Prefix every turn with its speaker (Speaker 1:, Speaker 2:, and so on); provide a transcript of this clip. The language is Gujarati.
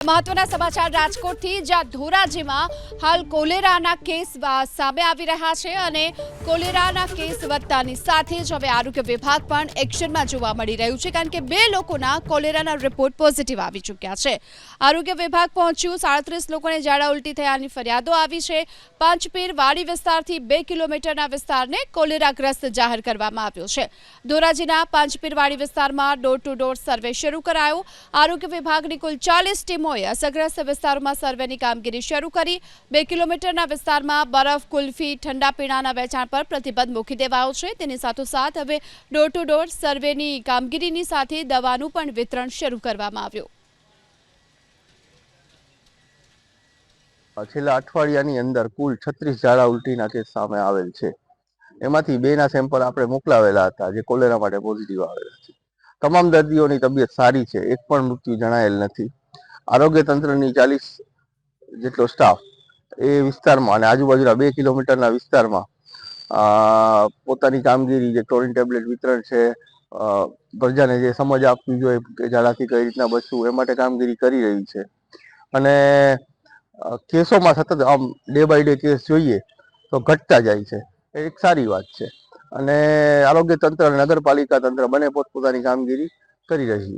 Speaker 1: મહત્વના સમાચાર રાજકોટથી જ્યાં ધોરાજીમાં હાલ કોલેરાના કેસ સામે આવી રહ્યા છે અને કોલેરાના કેસ વધતાની સાથે જ હવે આરોગ્ય વિભાગ પણ એક્શનમાં જોવા મળી રહ્યું છે, કારણ કે બે લોકોના કોલેરાના રિપોર્ટ પોઝિટિવ આવી ચૂક્યા છે. આરોગ્ય વિભાગ પહોંચ્યું, સાડત્રીસ લોકોને ઝાડા ઉલટી થયાની ફરિયાદો આવી છે. પાંચપીર વાડી વિસ્તારથી બે કિલોમીટરના વિસ્તારને કોલેરાગ્રસ્ત જાહેર કરવામાં આવ્યો છે. ધોરાજીના પાંચપીર વાડી વિસ્તારમાં ડોર ટુ ડોર સર્વે શરૂ કરાયો. આરોગ્ય વિભાગની કુલ ચાલીસ ટીમોએ અસરગ્રસ્ત વિસ્તારોમાં સર્વેની કામગીરી શરૂ કરી. બે કિલોમીટરના વિસ્તારમાં બરફ, કુલ્ફી, ઠંડા પીણાના વેચાણ પર પ્રતિબંધ મૂકી દેવાયો છે. તેની સાથોસાથ હવે ડોર ટુ ડોર સર્વેની કામગીરીની સાથે દવાનું પણ વિતરણ શરૂ કરવામાં આવ્યું.
Speaker 2: છેલ્લા અઠવાડિયાની અંદર કુલ છત્રીસ ઝાડા ઉલટીના કેસ સામે આવેલ છે. એમાંથી બેના સેમ્પલ આપણે મોકલાવેલા હતા, જે કોલેરા માટે પોઝિટિવ આવેલા છે. તમામ દર્દીઓની તબિયત સારી છે, એક પણ મૃત્યુ જણાયેલ નથી. આરોગ્ય તંત્રની ચાલીસ જેટલો સ્ટાફ એ વિસ્તારમાં અને આજુબાજુના બે કિલોમીટરના વિસ્તારમાં પોતાની કામગીરી જે ક્લોરિન ટેબ્લેટ વિતરણ છે પ્રજાને જે સમજ આપવી જોઈએ કે ઝાડાથી કઈ રીતના બચવું, એ માટે કામગીરી કરી રહી છે. અને કેસોમાં સતત આમ ડે બાય ડે કેસ જોઈએ તો ઘટતા જાય છે. એ એક સારી વાત છે. અને આરોગ્ય તંત્ર અને નગરપાલિકા તંત્ર બંને પોતપોતાની કામગીરી કરી રહી